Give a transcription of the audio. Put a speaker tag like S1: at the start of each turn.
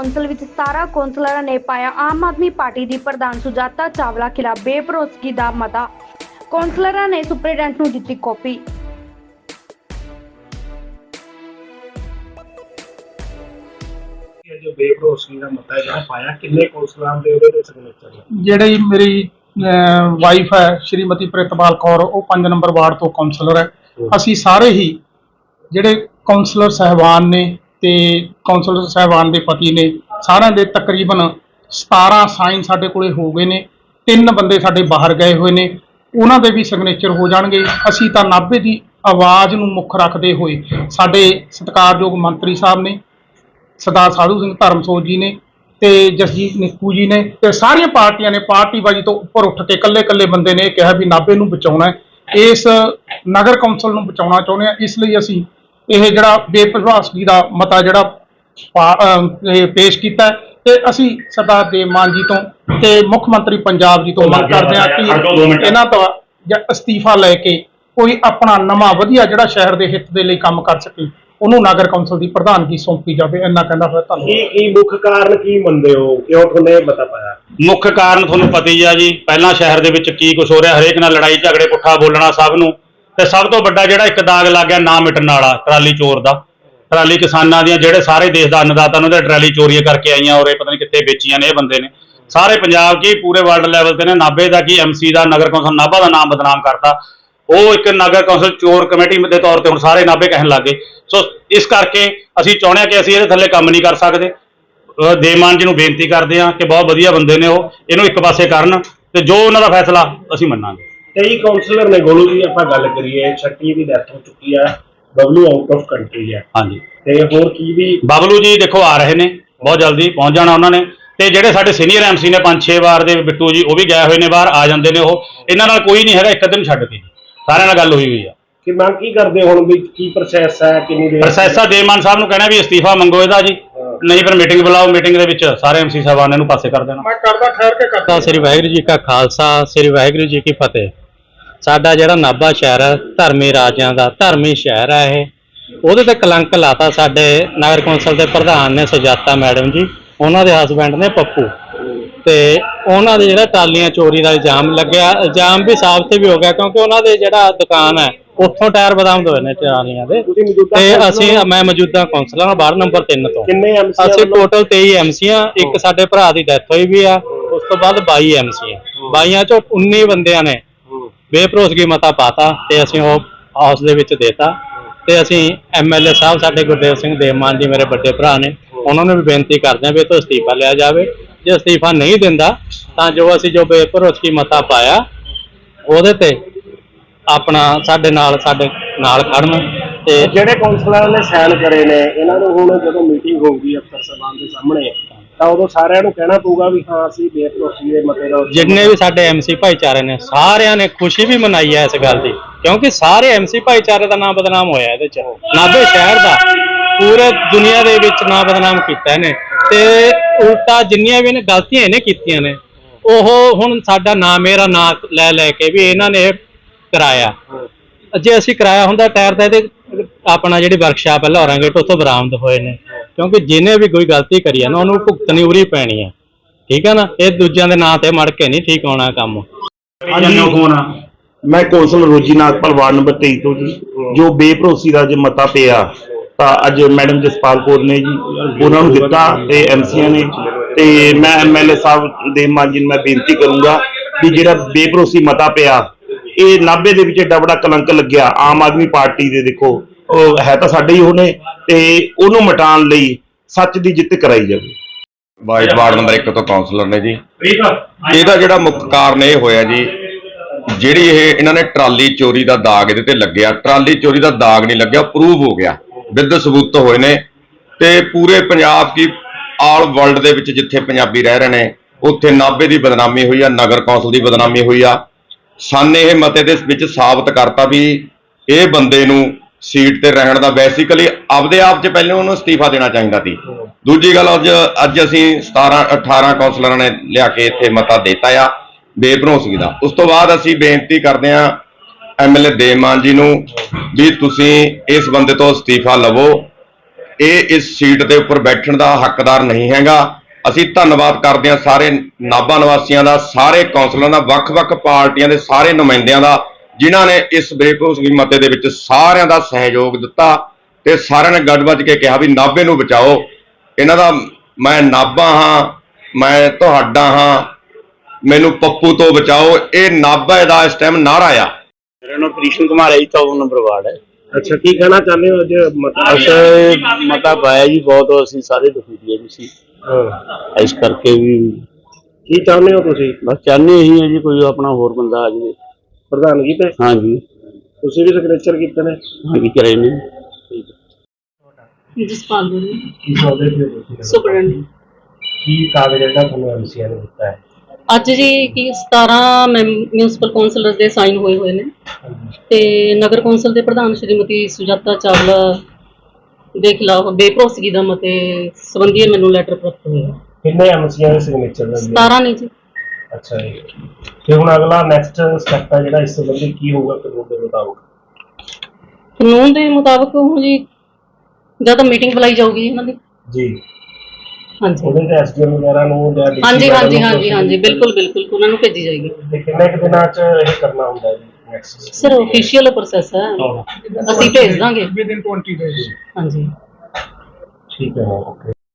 S1: Council ਵਿੱਚ 17 ਕੌਂਸਲਰਾਂ ਨੇ ਪਾਇਆ ਆਮ ਆਦਮੀ ਪਾਰਟੀ ਦੀ ਪ੍ਰਧਾਨ ਸੁਜਾਤਾ ਚਾਵਲਾ ਖਿਲਾਫ ਬੇਭਰੋਸਗੀ ਦਾ ਮਤਾ। ਕੌਂਸਲਰਾਂ ਨੇ ਸੁਪਰੀਡੈਂਟ ਨੂੰ ਦਿੱਤੀ ਕਾਪੀ।
S2: ਇਹ ਜੋ ਬੇਭਰੋਸਗੀ ਦਾ ਮਤਾ ਹੈ ਜਿਹੜਾ ਪਾਇਆ ਕਿੰਨੇ ਕੌਂਸਲਰਾਂ ਦੇ ਉਹਦੇ ਵਿੱਚ ਸਿਗਨੇਚਰ ਹੈ
S3: ਜਿਹੜੀ ਮੇਰੀ ਵਾਈਫ ਹੈ ਸ਼੍ਰੀਮਤੀ ਪ੍ਰਿਤਪਾਲ ਕੌਰ ਉਹ 5 ਨੰਬਰ ਵਾਰਡ ਤੋਂ ਕਾਉਂਸਲਰ ਹੈ। ਅਸੀਂ ਸਾਰੇ ਹੀ ਜਿਹੜੇ ਕਾਉਂਸਲਰ ਸਹਿਬਾਨ ਨੇ ਤੇ ਕਾਉਂਸਲਰ ਸਾਹਿਬਾਨ ਦੇ ਪਤੀ ਨੇ ਸਾਰਿਆਂ ਦੇ ਤਕਰੀਬਨ 17 ਸਾਈਨ ਸਾਡੇ ਕੋਲੇ ਹੋ ਗਏ ਨੇ, ਤਿੰਨ ਬੰਦੇ ਸਾਡੇ ਬਾਹਰ ਗਏ ਹੋਏ ਨੇ, ਉਹਨਾਂ ਦੇ ਵੀ ਸਿਗਨੇਚਰ ਹੋ ਜਾਣਗੇ। ਅਸੀਂ ਤਾਂ ਨਾਭੇ ਦੀ ਆਵਾਜ਼ ਨੂੰ ਮੁੱਖ ਰੱਖਦੇ ਹੋਏ ਸਾਡੇ ਸਤਿਕਾਰਯੋਗ ਮੰਤਰੀ ਸਾਹਿਬ ਨੇ, ਸਰਦਾਰ ਸਾਧੂ ਸਿੰਘ ਧਰਮਸੋਤ ਜੀ ਨੇ ਤੇ ਜਸਜੀਤ ਨਿੱਕੂ ਜੀ ਨੇ ਤੇ ਸਾਰੀਆਂ ਪਾਰਟੀਆਂ ਨੇ, ਪਾਰਟੀਬਾਜੀ ਤੋਂ ਉੱਪਰ ਉੱਠ ਕੇ ਇਕੱਲੇ-ਇਕੱਲੇ ਬੰਦੇ ਨੇ ਇਹ ਕਿਹਾ ਵੀ ਨਾਭੇ ਨੂੰ ਬਚਾਉਣਾ ਇਸ ਨਗਰ ਕੌਂਸਲ ਨੂੰ ਬਚਾਉਣਾ ਚਾਹੁੰਦੇ ਆ ਇਸ ਲਈ ਅਸੀਂ ਇਹ ਜਿਹੜਾ ਬੇਪਰਵਾਸਗੀ ਦਾ ਮਤਾ ਜਿਹੜਾ ਪੇਸ਼ ਕੀਤਾ ਹੈ ਤੇ ਅਸੀਂ ਸਰਦਾਰ ਦੇਵ ਮਾਨ ਜੀ ਤੋਂ ਤੇ ਮੁੱਖ ਮੰਤਰੀ ਪੰਜਾਬ ਜੀ ਤੋਂ ਮੰਗ ਕਰਦੇ ਹਾਂ ਕਿ ਇਹਨਾਂ ਤੋਂ ਜਾਂ ਅਸਤੀਫਾ ਲੈ ਕੇ ਕੋਈ ਆਪਣਾ ਨਵਾਂ ਵਧੀਆ ਜਿਹੜਾ ਸ਼ਹਿਰ ਦੇ ਹਿੱਤ ਦੇ ਲਈ ਕੰਮ ਕਰ ਸਕੇ ਉਹਨੂੰ ਨਗਰ ਕੌਂਸਲ ਦੀ ਪ੍ਰਧਾਨਗੀ ਸੌਂਪੀ ਜਾਵੇ ਇੰਨਾ ਕਹਿੰਦਾ ਹੋਇਆ ਧੰਨਵਾਦ।
S2: ਕੀ ਕੀ ਮੁੱਖ ਕਾਰਨ ਕੀ ਮੰਨਦੇ ਹੋ? ਕਿਉਂ ਤੁਹਾਨੂੰ ਇਹ ਮਤਾ ਪਾਇਆ?
S4: ਮੁੱਖ ਕਾਰਨ ਤੁਹਾਨੂੰ ਪਤਾ ਹੀ ਆ ਜੀ ਪਹਿਲਾਂ ਸ਼ਹਿਰ ਦੇ ਵਿੱਚ ਕੀ ਕੁਝ ਹੋ ਰਿਹਾ ਹਰੇਕ ਨਾਲ ਲੜਾਈ ਝਗੜੇ ਪੁੱਠਾ ਬੋਲਣਾ ਸਭ ਨੂੰ। ਤੇ ਸਭ ਤੋਂ ਵੱਡਾ ਜਿਹੜਾ ਇੱਕ ਦਾਗ ਲੱਗ ਗਿਆ ਨਾ ਮਿਟਣ ਵਾਲਾ ਟਰਾਲੀ ਚੋਰ ਦਾ। ਟਰਾਲੀ ਕਿਸਾਨਾਂ ਦੀਆਂ ਜਿਹੜੇ ਸਾਰੇ ਦੇਸ਼ ਦਾ ਅੰਨਦਾਤਾ ਉਹਨਾਂ ਦੇ ਟਰਾਲੀ ਚੋਰੀਆਂ ਕਰਕੇ ਆਈਆਂ ਔਰ ਇਹ ਪਤਾ ਨਹੀਂ ਕਿੱਥੇ ਵੇਚੀਆਂ ਨੇ, ਇਹ ਬੰਦੇ ਨੇ। ਸਾਰੇ ਪੰਜਾਬ ਕੀ ਪੂਰੇ ਵਰਲਡ ਲੈਵਲ ਤੇ ਨੇ, ਨਾਭੇ ਦਾ ਕੀ ਐਮਸੀ ਦਾ, ਨਗਰ ਕੌਂਸਲ ਨਾਭਾ ਦਾ ਨਾਮ ਬਦਨਾਮ ਕਰਤਾ। ਉਹ ਇੱਕ ਨਗਰ ਕੌਂਸਲ ਚੋਰ ਕਮੇਟੀ ਦੇ ਤੌਰ ਤੇ ਹੁਣ ਸਾਰੇ ਨਾਭੇ ਕਹਿਣ ਲੱਗੇ ਸੋ ਇਸ ਕਰਕੇ ਅਸੀਂ ਚਾਹੁੰਦੇ ਹਾਂ ਕਿ ਅਸੀਂ ਇਹਦੇ ਥੱਲੇ ਕੰਮ ਨਹੀਂ ਕਰ ਸਕਦੇ। ਅਹ ਦੇਮਾਨ ਜੀ ਨੂੰ ਬੇਨਤੀ ਕਰਦੇ ਹਾਂ ਕਿ ਬਹੁਤ ਵਧੀਆ ਬੰਦੇ ਨੇ ਉਹ। ਇਹਨੂੰ ਇੱਕ ਪਾਸੇ ਕਰਨ ਤੇ ਜੋ ਉਹਨਾਂ ਦਾ ਫੈਸਲਾ ਅਸੀਂ ਮੰਨਾਂਗੇ।
S2: ਕਈ ਕਾਉਂਸਲਰ ਨੇ ਗੋਲੂ ਜੀ ਆਪਾਂ ਗੱਲ ਕਰੀਏ ਸ਼ੱਕੀ ਦੀ ਡੈਥ ਹੋ ਚੁੱਕੀ ਹੈ ਬਬਲੂ ਆਊਟ ਆਫ ਕੰਟਰੀ ਹੈ
S4: ਹਾਂਜੀ।
S2: ਤੇ ਹੋਰ ਕੀ ਵੀ?
S4: ਬਬਲੂ ਜੀ ਦੇਖੋ ਆ ਰਹੇ ਨੇ ਬਹੁਤ ਜਲਦੀ ਪਹੁੰਚ ਜਾਣਾ ਉਹਨਾਂ ਨੇ। ਤੇ ਜਿਹੜੇ ਸਾਡੇ ਸੀਨੀਅਰ ਐਮਸੀ ਨੇ ਪੰਜ ਛੇ ਵਾਰ ਦੇ ਬਿੱਟੂ ਜੀ ਉਹ ਵੀ ਗਏ ਹੋਏ ਨੇ ਬਾਹਰ ਆ ਜਾਂਦੇ ਨੇ ਉਹ। ਇਹਨਾਂ ਨਾਲ ਕੋਈ ਨਹੀਂ ਹੈਗਾ ਇੱਕ ਦਿਨ ਛੱਡ ਕੇ ਜੀ। ਸਾਰਿਆਂ ਨਾਲ ਗੱਲ ਹੋਈ ਹੋਈ ਆ।
S2: ਕਿ ਮੰਗ ਕੀ ਕਰਦੇ ਹੁਣ ਵੀ ਕੀ ਪ੍ਰੋਸੈਸ ਹੈ ਕਿੰਨੀ ਦੇਰ
S4: ਪ੍ਰੋਫੈਸਰ ਦੇਮਾਨ ਸਾਹਿਬ ਨੂੰ ਕਹਿਣਾ ਵੀ ਅਸਤੀਫਾ ਮੰਗੋ ਇਹਦਾ ਜੀ। ਨਹੀਂ ਫਿਰ ਮੀਟਿੰਗ ਬੁਲਾਓ ਮੀਟਿੰਗ ਦੇ ਵਿੱਚ ਸਾਰੇ ਐਮਸੀ ਸਾਹਿਬਾਨ ਨੂੰ ਪਾਸੇ ਕਰ ਦੇਣਾ।
S3: ਮੈਂ ਕਰਦਾ ਠਹਿਰ ਕੇ ਕਰਦਾ
S5: ਸ੍ਰੀ ਵਾਹਿਗੁਰੂ ਜੀ ਕਾ ਖਾਲਸਾ ਸ੍ਰੀ ਵਾਹਿਗੁਰੂ ਜੀ ਕੀ ਫਤਿਹ। ਸਾਡਾ ਜਿਹੜਾ ਨਾਭਾ ਸ਼ਹਿਰ ਹੈ ਧਰਮੀ ਰਾਜਿਆਂ ਦਾ ਧਰਮੀ ਸ਼ਹਿਰ ਹੈ ਇਹ। ਉਹਦੇ ਤੇ ਕਲੰਕ ਲਾਤਾ ਸਾਡੇ ਨਗਰ ਕੌਂਸਲ ਦੇ ਪ੍ਰਧਾਨ ਨੇ ਸੁਜਾਤਾ ਮੈਡਮ ਜੀ ਉਹਨਾਂ ਦੇ ਹਸਬੰਡ ਨੇ ਪੱਪੂ। ਤੇ ਉਹਨਾਂ ਦੇ ਜਿਹੜਾ ਟਾਲੀਆਂ ਚੋਰੀ ਦਾ ਇਲਜ਼ਾਮ ਲੱਗਿਆ ਇਲਜ਼ਾਮ ਵੀ ਸਾਬਤ ਵੀ ਹੋ ਗਿਆ ਕਿਉਂਕਿ ਉਹਨਾਂ ਦੇ ਜਿਹੜਾ ਦੁਕਾਨ ਹੈ ਉੱਥੋਂ ਟਾਇਰ ਬਦਾਮ ਹੋਏ ਨੇ ਟਰਾਲੀਆਂ ਦੇ। ਤੇ ਅਸੀਂ? ਮੈਂ ਮੌਜੂਦਾ ਕੌਂਸਲਰ ਹਾਂ ਵਾਰਡ ਨੰਬਰ 3 ਤੋਂ।
S2: ਕਿੰਨੇ ਐਮਸੀ
S5: ਅਸੀਂ ਟੋਟਲ 23 ਐਮਸੀ ਆ ਇੱਕ ਸਾਡੇ ਭਰਾ ਦੀ ਡੈਥ ਹੋਈ ਵੀ ਆ ਉਸ ਤੋਂ ਬਾਅਦ 22 ਐਮਸੀ ਆ। 22 ਚੋਂ 19 ਬੰਦਿਆਂ ਨੇ ਬੇਭਰੋਸਗੀ ਮਤਾ ਪਾਤਾ ਤੇ ਅਸੀਂ ਉਹ ਹਾਊਸ ਦੇ ਵਿੱਚ ਦੇਤਾ। ਤੇ ਅਸੀਂ ਐਮਐਲਏ ਸਾਹਿਬ ਸਾਡੇ ਗੁਰਦੇਵ ਸਿੰਘ ਦੇਵਮਾਨ ਜੀ ਮੇਰੇ ਵੱਡੇ ਭਰਾ ਨੇ, ਉਹਨਾਂ ਨੂੰ ਵੀ ਬੇਨਤੀ ਕਰਦੇ ਹਾਂ ਵੀ ਇਹ ਤੋਂ ਅਸਤੀਫਾ ਲਿਆ ਜਾਵੇ। ਜੇ ਅਸਤੀਫਾ ਨਹੀਂ ਦਿੰਦਾ, ਤਾਂ ਜੋ ਅਸੀਂ ਜੋ ਬੇਭਰੋਸਗੀ ਮਤਾ ਪਾਇਆ, ਉਹਦੇ ਤੇ ਆਪਣਾ ਸਾਡੇ ਨਾਲ ਸਾਡੇ ਨਾਲ ਖੜਨ। ਤੇ
S2: ਜਿਹੜੇ ਕੌਂਸਲਰ ਨੇ ਸਾਈਨ ਕਰੇ ਨੇ, ਇਹਨਾਂ ਨੂੰ ਹੁਣ ਜਦੋਂ ਮੀਟਿੰਗ ਹੋਊਗੀ ਅਫਸਰ ਸਾਹਿਬਾਨ ਦੇ ਸਾਹਮਣੇ ਤਾਂ ਉਦੋਂ ਸਾਰਿਆਂ ਨੂੰ ਕਹਿਣਾ ਪਊਗਾ ਵੀ ਹਾਂ, ਅਸੀਂ ਬੇਭਰੋਸਗੀ ਦੇ ਮਤੇ ਦਾ
S5: ਜਿੰਨੇ ਵੀ ਸਾਡੇ ਐਮਸੀ ਭਾਈਚਾਰੇ ਨੇ, ਸਾਰਿਆਂ ਨੇ ਖੁਸ਼ੀ ਵੀ ਮਨਾਈ ਹੈ ਇਸ ਗੱਲ ਦੀ। ਕਿਉਂਕਿ ਸਾਰੇ ਐਮਸੀ ਭਾਈਚਾਰੇ ਦਾ ਨਾਮ ਬਦਨਾਮ ਹੋਇਆ ਇਹਦੇ ਚ। ਨਾਭੇ ਸ਼ਹਿਰ ਦਾ, ਪੂਰੇ ਦੁਨੀਆ ਦੇ ਵਿੱਚ ਨਾਮ ਬਦਨਾਮ ਕੀਤਾ ਇਹਨੇ। ਤੇ ਉਲਟਾ ਜਿੰਨੀਆਂ ਵੀ ਇਹਨੇ ਗਲਤੀਆਂ ਇਹਨੇ ਕੀਤੀਆਂ ਨੇ, ਉਹ ਹੁਣ ਸਾਡਾ ਨਾਮ ਮੇਰਾ ਨਾਂ ਲੈ ਲੈ ਕੇ ਵੀ ਇਹਨਾਂ ਨੇ ਕਰਾਇਆ। ਜੇ ਅਸੀਂ ਕਰਾਇਆ ਹੁੰਦਾ ਟਾਇਰ ਦਾ ਇਹਦੇ ਆਪਣਾ ਜਿਹੜੀ ਵਰਕਸ਼ਾਪ ਹੈ ਲਾਹੌਰਾਂਗੇਟ ਉੱਥੋਂ ਬਰਾਮਦ ਹੋਏ ਨੇ। ਕਿਉਂਕਿ ਜਿਹਨੇ ਵੀ ਕੋਈ ਗਲਤੀ ਕਰੀ ਹੈ ਨਾ ਉਹਨੂੰ ਭੁਗਤਣੀ ਉਰੀ ਪੈਣੀ ਹੈ। ਠੀਕ ਹੈ ਨਾ? ਇਹ ਦੂਜਿਆਂ ਦੇ ਨਾਂ ਤੇ ਮੜ ਕੇ ਨਹੀਂ ਠੀਕ ਹੋਣਾ ਕੰਮ।
S4: ਹਾਂਜੀ। ਫੋਨ ਆ
S6: ਮੈਂ council Rosy Nagpal ward number 23 ਤੋਂ ਜੀ। ਜੋ ਬੇਭਰੋਸੀ ਦਾ ਜੇ ਮਤਾ ਪਿਆ ਤਾਂ ਅੱਜ ਮੈਡਮ ਜਸਪਾਲ ਕੌਰ ਨੇ ਜੀ ਉਹਨਾਂ ਨੂੰ ਦਿੱਤਾ ਤੇ ਐਮਸੀਆਂ ਨੇ। ਤੇ ਮੈਂ ਐਮਐਲਏ ਸਾਹਿਬ ਦੇ ਮਾਨ ਜੀ ਨੂੰ ਮੈਂ ਬੇਨਤੀ ਕਰੂੰਗਾ ਵੀ ਜਿਹੜਾ ਬੇਭਰੋਸੀ ਮਤਾ ਪਿਆ ਇਹ ਨਾਭੇ ਦੇ ਵਿੱਚ ਏਡਾ ਬੜਾ ਕਲੰਕ ਲੱਗਿਆ। ਆਮ ਆਦਮੀ ਪਾਰਟੀ ਦੇ ਦੇਖੋ ਉਹ ਹੈ ਤਾਂ ਸਾਡੇ ਹੀ ਉਹਨੇ ਤੇ ਉਹਨੂੰ ਮਿਟਾਉਣ ਲਈ ਸੱਚ ਦੀ ਜਿੱਤ ਕਰਾਈ ਜਾਵੇ।
S7: ਵਾਈਟ ਵਾਰਡ ਨੰਬਰ 1 ਤੋਂ ਕਾਉਂਸਲਰ ਨੇ ਜੀ। ਇਹਦਾ ਜਿਹੜਾ ਮੁੱਖ ਕਾਰਨ ਇਹ ਹੋਇਆ ਜੀ ਜਿਹੜੀ ਇਹ ਇਹਨਾਂ ਨੇ ਟਰਾਲੀ ਚੋਰੀ ਦਾ ਦਾਗ ਇਹਦੇ ਤੇ ਲੱਗਿਆ। ਟਰਾਲੀ ਚੋਰੀ ਦਾ ਦਾਗ ਨਹੀਂ ਲੱਗਿਆ ਪ੍ਰੂਵ ਹੋ ਗਿਆ। ਵਿਦ ਸਬੂਤ ਹੋਏ ਨੇ। ਤੇ ਪੂਰੇ ਪੰਜਾਬ ਕੀ ਆਲ ਵਰਲਡ ਦੇ ਵਿੱਚ ਜਿੱਥੇ ਪੰਜਾਬੀ ਰਹਿ ਰਹੇ ਨੇ ਉੱਥੇ ਨਾਭੇ ਦੀ ਬਦਨਾਮੀ ਹੋਈ ਆ ਨਗਰ ਕੌਂਸਲ ਦੀ ਬਦਨਾਮੀ ਹੋਈ ਆ। ਸਾਨੇ ਇਹ ਮਤੇ ਦੇ ਵਿੱਚ ਸਾਬਤ ਕਰਤਾ ਵੀ ਇਹ ਬੰਦੇ ਨੂੰ ਸੀਟ ਤੇ ਰਹਿਣ ਦਾ ਬੇਸਿਕਲੀ ਆਪਦੇ ਆਪ 'ਚ ਪਹਿਲੇ ਉਹਨੂੰ ਅਸਤੀਫਾ ਦੇਣਾ ਚਾਹੀਦਾ ਸੀ। ਦੂਜੀ ਗੱਲ ਅੱਜ ਅੱਜ ਅਸੀਂ 17 18 ਕੌਂਸਲਰਾਂ ਨੇ ਲਿਆ ਕੇ ਇੱਥੇ ਮਤਾ ਦਿੱਤਾ ਆ ਬੇਭਰੋਸਗੀ ਦਾ ਉਸ ਤੋਂ ਬਾਅਦ ਅਸੀਂ ਬੇਨਤੀ ਕਰਦੇ ਹਾਂ ਐਮਐਲਏ ਦੇਮਾਨ ਜੀ ਨੂੰ ਵੀ ਤੁਸੀਂ ਇਸ ਬੰਦੇ ਤੋਂ ਅਸਤੀਫਾ ਲਵੋ। ਇਹ ਇਸ ਸੀਟ ਦੇ ਉੱਪਰ ਬੈਠਣ ਦਾ ਹੱਕਦਾਰ ਨਹੀਂ ਹੈਗਾ। ਅਸੀਂ ਧੰਨਵਾਦ ਕਰਦੇ ਹਾਂ ਸਾਰੇ ਨਾਭਾ ਨਿਵਾਸੀਆਂ ਦਾ, ਸਾਰੇ ਕੌਂਸਲਰਾਂ ਦਾ, ਵੱਖ-ਵੱਖ ਪਾਰਟੀਆਂ ਦੇ ਸਾਰੇ ਨੁਮਾਇੰਦਿਆਂ ਦਾ ਜਿਨ੍ਹਾਂ ਨੇ ਇਸ ਬੇਭਰੋਸਗੀ ਮਤੇ ਦੇ ਵਿੱਚ ਸਾਰਿਆਂ ਦਾ ਸਹਿਯੋਗ ਦਿੱਤਾ ਤੇ ਸਾਰਿਆਂ ਨੇ ਗੱਡ-ਵੱਜ ਕੇ ਕਿਹਾ ਵੀ ਨਾਭੇ ਨੂੰ ਬਚਾਓ। ਇਹਨਾਂ ਦਾ ਮੈਂ ਨਾਭਾ ਹਾਂ ਮੈਂ ਤੁਹਾਡਾ ਹਾਂ ਮੈਨੂੰ ਪੱਪੂ ਤੋਂ ਬਚਾਓ। ਇਹ ਨਾਭਾ ਦਾ ਇਸ ਟਾਈਮ ਨਾਰਾ ਆ।
S8: ਮੇਰਾ ਨਾਮ ਕ੍ਰਿਸ਼ਨ ਕੁਮਾਰ ਹੈ ਜੀ 14 ਨੰਬਰ ਵਾਰਡ ਹੈ।
S2: ਅੱਛਾ ਕੀ ਕਹਿਣਾ ਚਾਹੁੰਦੇ ਹੋ ਅੱਜ ਮਤਾ
S8: ਅੱਛਾ ਮਤਾ ਪਾਇਆ ਜੀ ਬਹੁਤ ਅਸੀਂ ਸਾਰੇ ਦੁਖੀ ਜੀ। ਸੀ
S2: ਹਾਂ।
S8: ਇਸ ਕਰਕੇ ਵੀ
S2: ਕੀ ਚਾਹੁੰਦੇ ਹੋ ਤੁਸੀਂ?
S8: ਬਸ ਚਾਹੁੰਦੇ ਹੀ ਹੈ ਜੀ ਕੋਈ ਆਪਣਾ ਹੋਰ ਬੰਦਾ ਆ ਜਾਵੇ।
S2: ਪ੍ਰਧਾਨਗੀ ਤੇ?
S8: ਹਾਂਜੀ।
S2: ਤੁਸੀਂ ਵੀ ਸਿਗਨੇਚਰ ਕੀਤੇ ਨੇ?
S8: ਹਾਂਜੀ ਕਰੇ ਨੇ।
S9: ਜਸਪਾਲ ਬੋਲੀ
S2: ਕੀ ਸੌਦੇ ਤੇ ਤੁਸੀਂ?
S9: ਸੁਪਰਡੈਂਟ
S2: ਕੀ ਕਾਗਜ਼ ਜਿਹੜਾ ਤੁਹਾਨੂੰ ਐਮਸੀਆ ਨੇ ਦਿੱਤਾ ਹੈ?
S9: ਅੱਜ ਜੀ ਕੀ 17 ਮਿਊਨਿਸਪਲ ਕਾਉਂਸਲਰਸ ਦੇ ਸਾਈਨ ਹੋਏ ਹੋਏ ਨੇ। ਤੇ ਨਗਰ ਕੌਂਸਲ ਦੇ ਪ੍ਰਧਾਨ ਸ਼੍ਰੀਮਤੀ ਸੁਜਾਤਾ ਚਾਵਲਾ ਦੇ ਖਿਲਾਫ ਬੇਭਰੋਸਗੀ ਦਾ ਮਤੇ ਸੰਬੰਧੀ ਮੈਨੂੰ ਲੈਟਰ ਪ੍ਰਾਪਤ ਹੋਇਆ
S2: ਕਿੰਨੇ ਐਮਸੀਆ ਦੇ ਸਿਗਨੇਚਰ ਨੇ? ਜੀ?
S9: 17 ਨੇ ਜੀ।
S2: ਅੱਛਾ ਜੀ। ਤੇ ਹੁਣ ਅਗਲਾ ਨੈਕਸਟ ਸਟੈਪ ਹੈ ਜਿਹੜਾ ਇਸ ਸੰਬੰਧੀ ਕੀ ਹੋਊਗਾ ਕਾਨੂੰਨ ਦੇ ਮੁਤਾਬਕ?
S9: ਕਾਨੂੰਨ ਦੇ ਮੁਤਾਬਕ ਹੁਣ ਜੀ ਜਦ ਮੀਟਿੰਗ ਬੁਲਾਈ ਜਾਊਗੀ ਇਹਨਾਂ ਦੀ।
S2: ਜੀ।
S9: ਹਾਂਜੀ।
S2: ਉਹਦੇ ਤੇ ਐਸਡੀਐਮ ਵਗੈਰਾ ਨੂੰ ਜਾਂ DC
S9: ਹਾਂਜੀ
S2: ਵਗੈਰਾ
S9: ਹਾਂਜੀ
S2: ਨੂੰ
S9: ਹਾਂਜੀ ਹਾਂਜੀ ਬਿਲਕੁਲ ਬਿਲਕੁਲ ਉਹਨਾਂ ਨੂੰ ਭੇਜੀ ਜਾਏਗੀ।
S2: ਤੇ ਕਿੰਨੇ ਕੁ ਦਿਨਾਂ ਚ ਇਹ ਕਰਨਾ ਹੁੰਦਾ ਹੈ ਜੀ ਨੈਕਸਟ
S9: ਸਰ ਆਫੀਸ਼ੀਅਲ ਪ੍ਰੋਸੈਸ ਹੈ। ਅਸੀਂ ਭੇਜ ਦਾਂਗੇ।
S3: ਵਿਦਿਨ 20 ਡੇਜ਼
S9: ਹਾਂਜੀ।
S2: ਠੀਕ ਹੈ ਓਕੇ